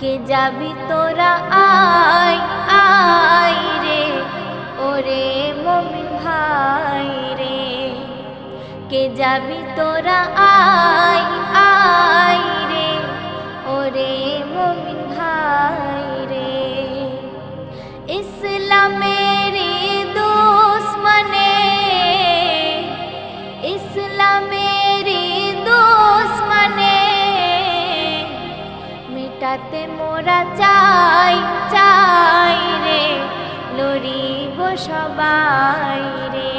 কে যাবি তোরা, আয় আয় রে। ওরে মমিন ভাই রে। কে যাবি তোরা, আয় আয় রে। ওরে মেটাতে মোরা চাই চাই রে, লড়িব সবাই রে।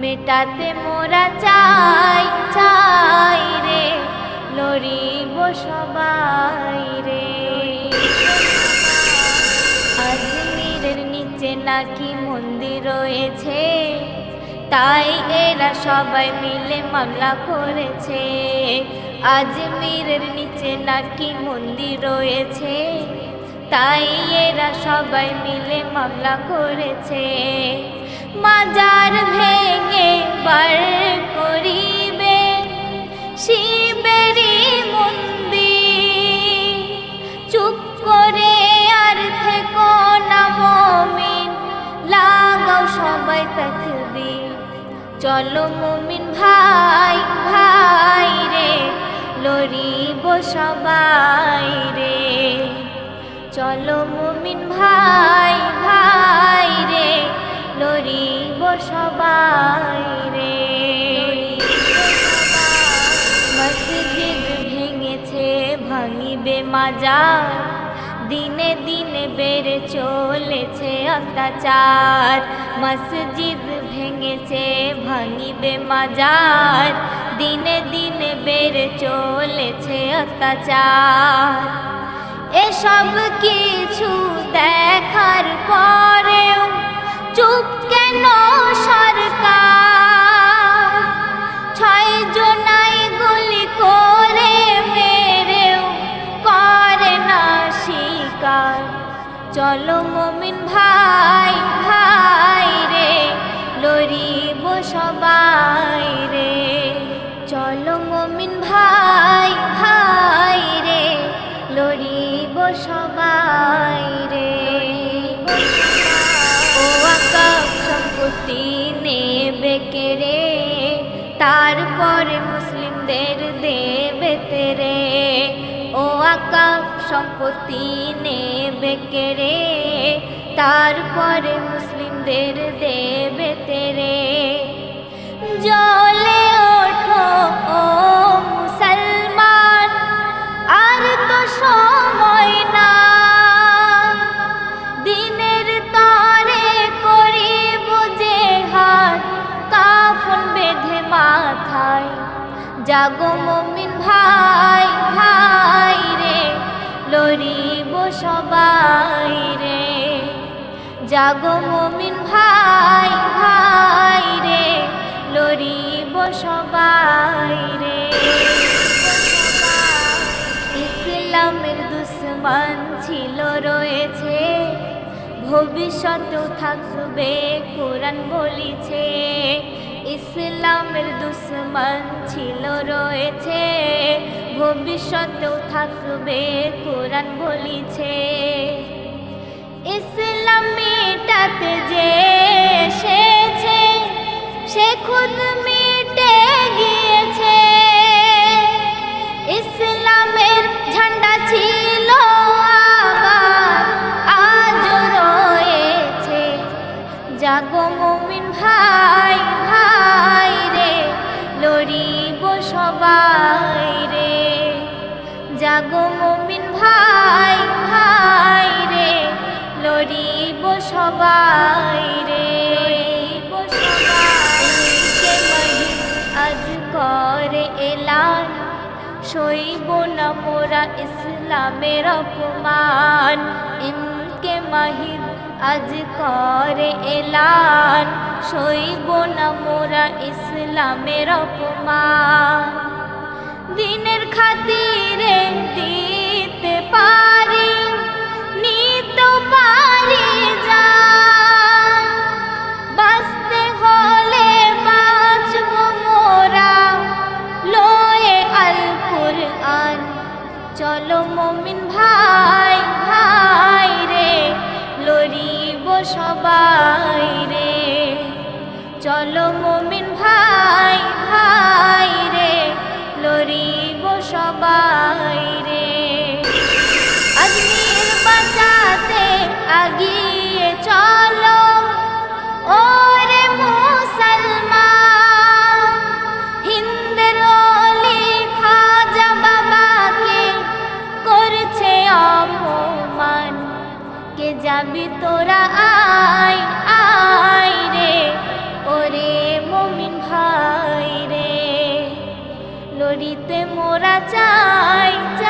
মেটাতে মোরা চাই চাই রে, লড়িব সবাই রে। আজমিরের নিচে নাকি মন্দির রয়েছে, তাই এরা সবাই মিলে মামলা করেছে। আজমিরের নিচে নাকি মন্দির রয়েছে। তাই এরা সবাই মিলে মামলা করেছে। মাজার ভেঙে বার করিবে শিবেরই মন্দির। চুপ করে আর থেকো না মমিন, লাগাও সবাই তাকবীর। চলো মমিন ভাই ভাই রে লড়িব সবাই রে। চলো মুমিন ভাই ভাই রে, লড়িব সবাই রে। মসজিদ ভেঙেছে, ভাঙিবে মাজার। দিনে দিনে বেড়ে চলেছে অত্যাচার। মসজিদ ভেঙেছে, ভাঙিবে মাজার। দিনে দিনে বেড়ে চলেছে অত্যাচার। এসব কিছু দেখার পরেও চুপ কেন সরকার? ছয় করে মেরেও করে না শিকার। চলো মমিন ভাই ভাই রে, লড়িব সবাই রে। তারপরে মুসলিমদের দেবে তেরে। ও আকা সম্পত্তি নেবে কেড়ে। তারপরে মুসলিমদের দেবে তেরে। জাগো মমিন ভাই ভাই রে, লড়িব সবাই রে। জাগো মমিন ভাই ভাই রে, লড়িব সবাই রে। ইসলামের দুশ্মন ছিল রয়েছে, ভবিষ্যতেও থাকবে, কোরআন বলিছে। ইসলামের দুশ্মন ভবিষ্যতেও থাকবে কোরআন বলিছে। ইসলাম মেটাতে যে সইব না মোরা ইসলামের অপমান। ইমকে মাহির আজ করে এলান। সইব না মোরা ইসলামের অপমান। দিনের খাতিরে দিতে পারি চলো মমিন ভাই ভাই রে, লড়িব সবাই রে। চলো মমিন ভাই ভাই রে, লড়িব সবাই রে। আজমির বাঁচাতে আগিয়ে লড়িতে মোরা চাই চাই